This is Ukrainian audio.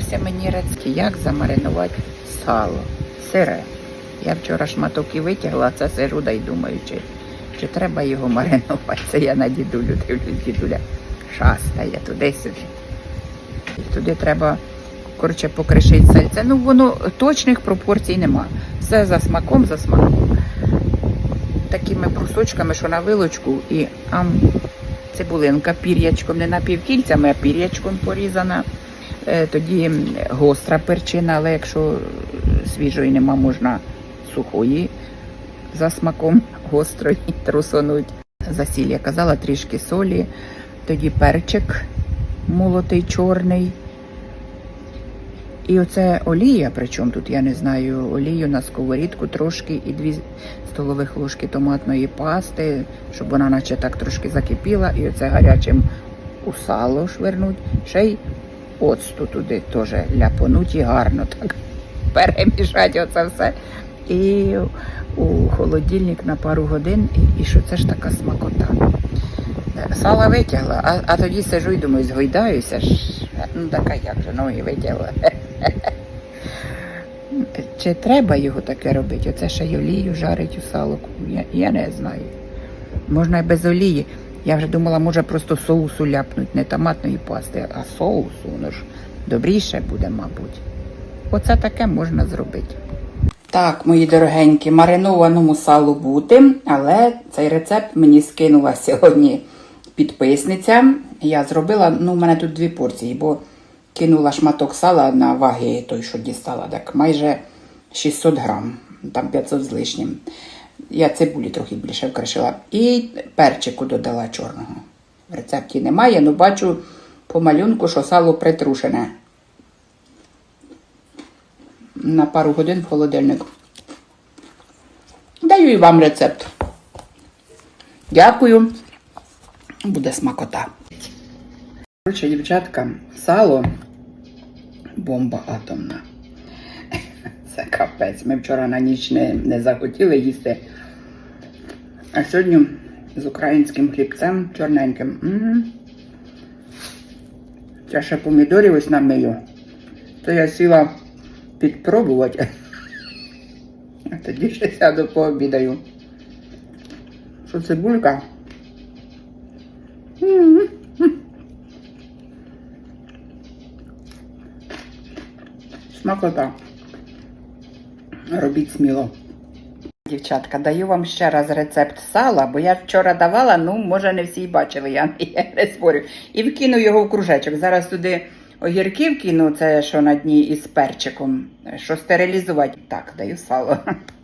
Попався мені рецепт, як замаринувати сало, сире. Я вчора шматок і витягла, це сижу да й думаю, чи, треба його маринувати. Це я на дідулю дивлюсь, дідуля шастає туди-сюди. Туди треба коротше, покришити сальце. Ну, воно точних пропорцій нема. Все за смаком, за смаком. Такими брусочками, що на вилочку, і ам, цибулинка пір'ячком, не напівкільцями, а пір'ячком порізана. Е, Тоді гостра перчина, але якщо свіжої нема, можна сухої за смаком гострої трусонуть. За сіль я казала трішки солі, тоді перчик молотий чорний. І оце олія, причому тут я не знаю, олію на сковорідку трошки і дві столових ложки томатної пасти, щоб вона наче так трошки закипіла, і оце гарячим у сало швирнуть. Ще й оцту туди теж ляпонуть і гарно так перемішати оце все. І у холодильник на пару годин, і, і що це ж така смакота. Сала витягла, а, а тоді сижу і думаю, згойдаюся ж. Ну така як же ноги витягла. Чи треба його таке робити? Оце ще й олію жарить у салоку. Я, я не знаю. Можна і без олії. Я вже думала, може просто соусу ляпнуть, не томатної пасти, а соусу. Воно ж добріше буде, мабуть. Оце таке можна зробити. Так, мої дорогенькі, маринованому салу бути, але цей рецепт мені скинула сьогодні підписниця. Я зробила, ну, в мене тут дві порції, бо кинула шматок сала на ваги, той, що дістала, так майже 600 грам, там 500 з лишнім. Я цибулі трохи більше вкришила. І перчику додала чорного. В рецепті немає, але бачу по малюнку, що сало притрушене. На пару годин в холодильник. Даю і вам рецепт. Дякую. Буде смакота. Коротше, дівчатка, сало бомба атомна. Це капець. Ми вчора на ніч не, не захотіли їсти. А сьогодні з українським хлібцем чорненьким. М-м. Я ще помідорів ось намию. То я сіла підпробувати. А тоді ще сяду пообідаю. Що цибулька? Смакота. Робіть сміло. Дівчатка, даю вам ще раз рецепт сала, бо я вчора давала, ну, може, не всі бачили, я не спорю. І вкину його в кружечок. Зараз туди огірки вкину, це що на дні із перчиком, що стерилізувати. Так, даю сало.